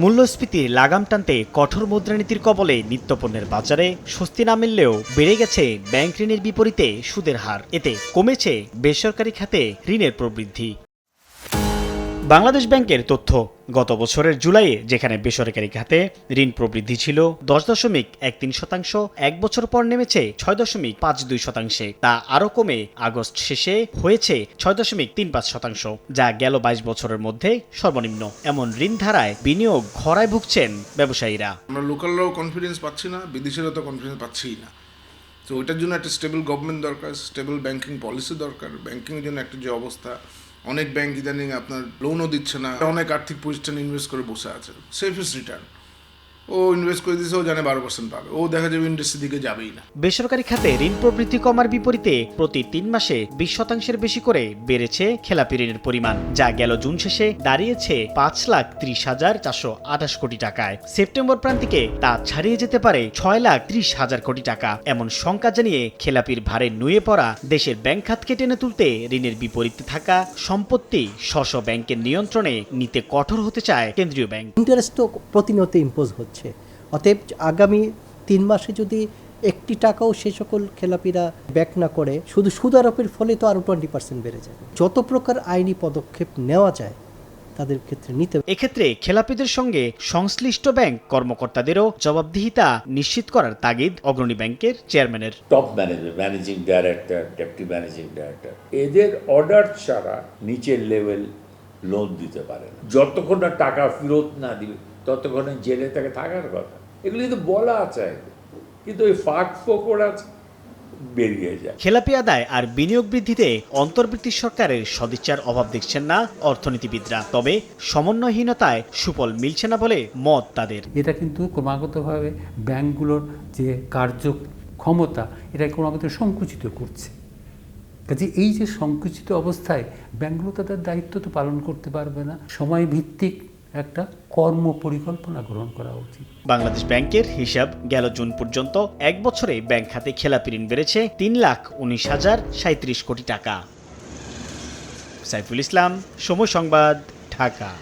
মূল্যস্ফীতির লাগাম টানতে কঠোর মুদ্রানীতির কবলে নিত্যপণ্যের বাজারে স্বস্তি না মিললেও বেড়ে গেছে ব্যাংক ঋণের বিপরীতে সুদের হার। এতে কমেছে বেসরকারি খাতে ঋণের প্রবৃদ্ধি। বাংলাদেশ ব্যাংকের তথ্য, গত বছরের জুলাইয়ে যেখানে বেসরকারি খাতে ঋণ প্রবৃদ্ধি ছিল দশ দশমিক এক তিন শতাংশ, এক বছর পর নেমেছে ছয় দশমিক পাঁচ দুই শতাংশে। তা আরও কমে আগস্ট শেষে হয়েছে ছয় দশমিক তিন পাঁচ শতাংশ, যা গেল বাইশ বছরের মধ্যে সর্বনিম্ন। এমন ঋণ ধারায় বিনিয়োগ ঘরায় ভুগছেন ব্যবসায়ীরা। আমরা লোকালরাও কনফিডেন্স পাচ্ছি না, বিদেশিরাও তো কনফিডেন্স পাচ্ছিই না। তো ওইটার জন্য একটা স্টেবল গভর্নমেন্ট দরকার স্টেবল ব্যাংকিং পলিসি দরকার ব্যাংকিংয়ের জন্য একটা যে অবস্থা। অনেক ব্যাংক ইদানিং আপনার লোনও দিচ্ছে না, অনেক আর্থিক প্রতিষ্ঠান ইনভেস্ট করে বসে আছে। সেফেস্ট রিটার্ন ও ইনভেস্ট করে দিয়েছে ও জানে বারো পার্সেন্ট পাবে। ও দেখা যাবে ইন্ডাস্ট্রির দিকে যাবেই না। বেসরকারি খাতে ঋণ প্রবৃদ্ধি কমার বিপরীতে প্রতি তিন মাসে বিশ শতাংশের বেশি করে বেড়েছে খেলাপি ঋণের পরিমাণ যা গেল জুন শেষে দাঁড়িয়েছে পাঁচ লাখ ত্রিশ হাজার চারশো আঠাশ কোটি টাকায়। সেপ্টেম্বর প্রান্তিকে তা ছাড়িয়ে যেতে পারে ছয় লাখ ত্রিশ হাজার কোটি টাকা। এমন শঙ্কা জানিয়ে খেলাপির ভারে নুয়ে পড়া দেশের ব্যাংক খাতকে টেনে তুলতে ঋণের বিপরীতে থাকা সম্পত্তি স্ব ব্যাংকের নিয়ন্ত্রণে নিতে কঠোর হতে চায় কেন্দ্রীয় ব্যাংক। ইন্টারেস্টও প্রতিনিয়ত ইম্পোজ হচ্ছে। অতএব আগামী তিন মাসে যদি একটি টাকাও সে সকল খেলাপিরা ব্যাক না করে শুধু সুদ আরোপের ফলে তো আরও টোয়েন্টি পার্সেন্ট বেড়ে যাবে যত প্রকার আইনি পদক্ষেপ নেওয়া যায় তাদের ক্ষেত্রে নিতে এক্ষেত্রে খেলাপিদের সঙ্গে সংশ্লিষ্ট ব্যাংক কর্মকর্তাদেরও জবাবদিহিতা নিশ্চিত করার তাগিদ অগ্রণী ব্যাংকের চেয়ারম্যানের। Top manager managing director deputy managing director এদের অর্ডার ছাড়া নিচের লেভেল লোন দিতে পারে না। যতক্ষণ না টাকা ফেরত না দিবে ততক্ষণে জেলে তাকে থাকার কথা। এগুলি কিন্তু বলা আছে। কিন্তু ওই ফাঁক ফোকর আছে বেরিয়ে যায়। খেলাপি আদায় আর বিনিয়োগ বৃদ্ধিতে অন্তর্বর্তী সরকারের সদিচ্ছার অভাব দেখছেন না অর্থনীতিবিদরা। তবে সমন্বয়হীনতায় সুফল মিলছে না বলে মত তাদের। এটা কিন্তু ক্রমাগতভাবে ব্যাংকগুলোর যে কার্যক্ষমতা এটা ক্রমাগত সংকুচিত করছে। কাজে এই যে সংকুচিত অবস্থায় ব্যাংকগুলো তাদের দায়িত্ব তো পালন করতে পারবে না। সময় ভিত্তিক একটা কর্ম পরিকল্পনা গ্রহণ করা উচিত। বাংলাদেশ ব্যাংকের হিসাব গেল জুন পর্যন্ত এক বছরে ব্যাংক খাতে খেলাপি ঋণ বেড়েছে তিন লাখ উনিশ হাজার সাঁত্রিশ কোটি টাকা। সাইফুল ইসলাম, সময় সংবাদ, ঢাকা।